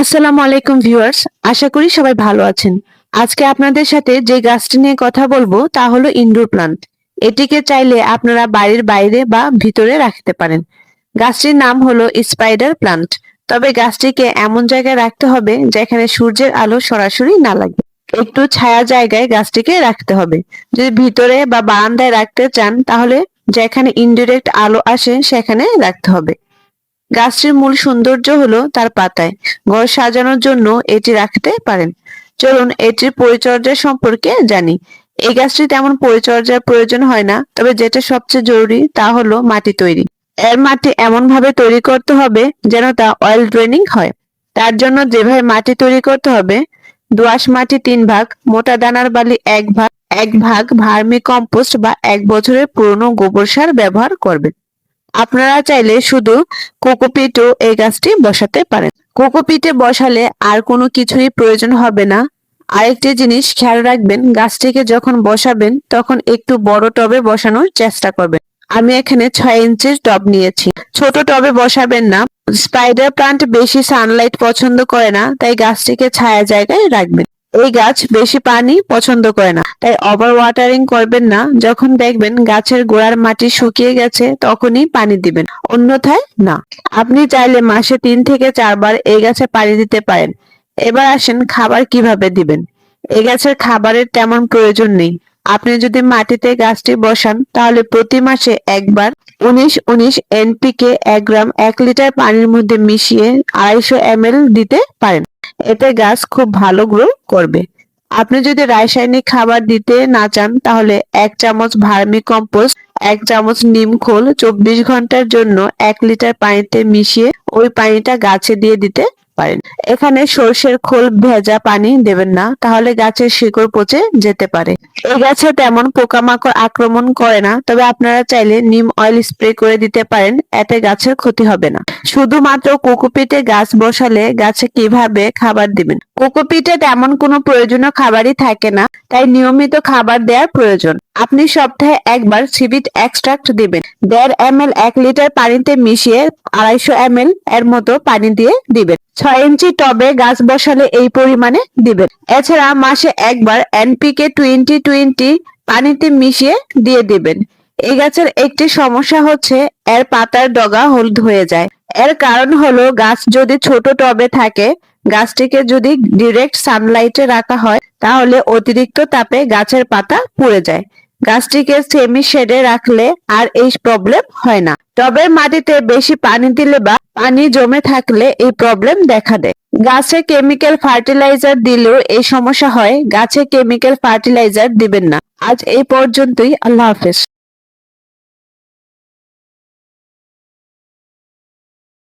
আসসালামু আলাইকুম ভিউয়ার্স, আশা করি সবাই ভালো আছেন। আজকে আপনাদের সাথে যে গাছটি নিয়ে কথা বলব তা হলো ইনডোর প্লান্ট। এটিকে চাইলে আপনারা বাড়ির বাইরে বা ভিতরে রাখতে পারেন। গাছটির নাম হলো স্পাইডার প্লান্ট। তবে গাছটিকে এমন জায়গায় রাখতে হবে যেখানে সূর্যের আলো সরাসরি না লাগে। একটু ছায়া জায়গায় গাছটিকে রাখতে হবে। যদি ভিতরে বা বারান্দায় রাখতে চান তাহলে যেখানে ইনডিরেক্ট আলো আসে সেখানে রাখতে হবে। গাছটির মূল সৌন্দর্য হলো তার পাতায়। ঘর সাজানোর জন্য এটি রাখতে পারেন। চলুন এটির পরিচর্যা সম্পর্কে জানি। এই গাছটি তেমন পরিচর্যার প্রয়োজন হয় না, তবে যেটা সবচেয়ে জরুরি তা হলো মাটি তৈরি। এর মাটি এমন ভাবে তৈরি করতে হবে যেন তা অয়েল ড্রেনিং হয়। তার জন্য যেভাবে মাটি তৈরি করতে হবে, দোআঁশ মাটি তিন ভাগ, মোটা দানার বালি এক ভাগ এক ভাগ ভার্মি কম্পোস্ট বা এক বছরের পুরনো গোবর সার ব্যবহার করবেন। আপনারা চাইলে শুধু কোকোপিটও এই গাছটি বসাতে পারেন। কোকোপিটে বসালে আর কোনো কিছুই প্রয়োজন হবে না। আরেকটি জিনিস খেয়াল রাখবেন, গাছটিকে যখন বসাবেন, তখন একটু বড় টবে বসানোর চেষ্টা করবেন। আমি এখানে ছয় ইঞ্চির টব নিয়েছি। ছোট টবে বসাবেন না। স্পাইডার প্লান্ট বেশি সানলাইট পছন্দ করে না, তাই গাছটিকে ছায়া জায়গায় রাখবেন। এই গাছ বেশি পানি পছন্দ করে না। তাই ওভার ওয়াটারিং করবেন না। যখন দেখবেন গাছের গোড়ার মাটি শুকিয়ে গেছে, তখনই পানি দিবেন। অন্যথায় না। আপনি চাইলে মাসে তিন থেকে চারবার এই গাছে পানি দিতে পারেন। এবার আসেন খাবার কীভাবে দিবেন। এই গাছের খাবারের তেমন প্রয়োজন নেই। আপনি যদি মাটিতে গাছটি বসান, তাহলে প্রতি মাসে একবার উনিশ উনিশ এনপিকে এক গ্রাম এক লিটার পানির মধ্যে মিশিয়ে আড়াইশো এম দিতে পারেন। এতে গাছ খুব ভালো গ্রো করবে। আপনি যদি রাসায়নিক খাবার দিতে না চান, তাহলে এক চামচ ভার্মি কম্পোস্ট, এক চামচ নিম খোল চব্বিশ ঘণ্টার জন্য এক লিটার পানিতে মিশিয়ে ওই পানিটা গাছে দিয়ে দিতে পারেন। এখানে সর্ষের খোল ভেজা পানি দেবেন না, তাহলে গাছের শিকড় পচে যেতে পারে। এই গাছে তেমন পোকামাকড় আক্রমণ করে না, তবে আপনারা চাইলে নিম অয়েল স্প্রে করে দিতে পারেন, এতে গাছের ক্ষতি হবে না। শুধুমাত্র কোকোপিটে গাছ বসালে গাছে কীভাবে খাবার দিবেন? কোকোপিটে তেমন কোনো প্রয়োজনীয় খাবারই থাকে না, তাই নিয়মিত খাবার দেওয়ার প্রয়োজন। আপনি সপ্তাহে একবার সিভিট এক্সট্রাক্ট দিবেন। দেড় এম এক লিটার পানিতে মিশিয়ে আড়াইশো এম এর মতো পানি দিয়ে দিবেন। ছয় ইঞ্চি টবে গাছ বসালে এই পরিমাণে দিবেন এছাড়া মাসে একবার এনপিকে টোয়েন্টি টোয়েন্টি পানিতে মিশিয়ে দিয়ে দিবেন। এই গাছের একটি সমস্যা হচ্ছে এর পাতার ডগা হলুদ হয়ে যায়। এর কারণ হলো গাছ যদি ছোট টবে থাকে, গাছটিকে যদি ডিরেক্ট সানলাইটে রাখা হয়, তাহলে অতিরিক্ত তাপে গাছের পাতা পুড়ে যায়। গাছটিকে সেমি শেডে রাখলে আর এই প্রবলেম হয় না। টবের মাটিতে বেশি পানি দিলে বা পানি জমে থাকলে এই প্রবলেম দেখা দেয়। গাছে কেমিক্যাল ফার্টিলাইজার দিলেও এই সমস্যা হয়। গাছে কেমিক্যাল ফার্টিলাইজার দিবেন না। আজ এই পর্যন্তই। আল্লাহ হাফেজ।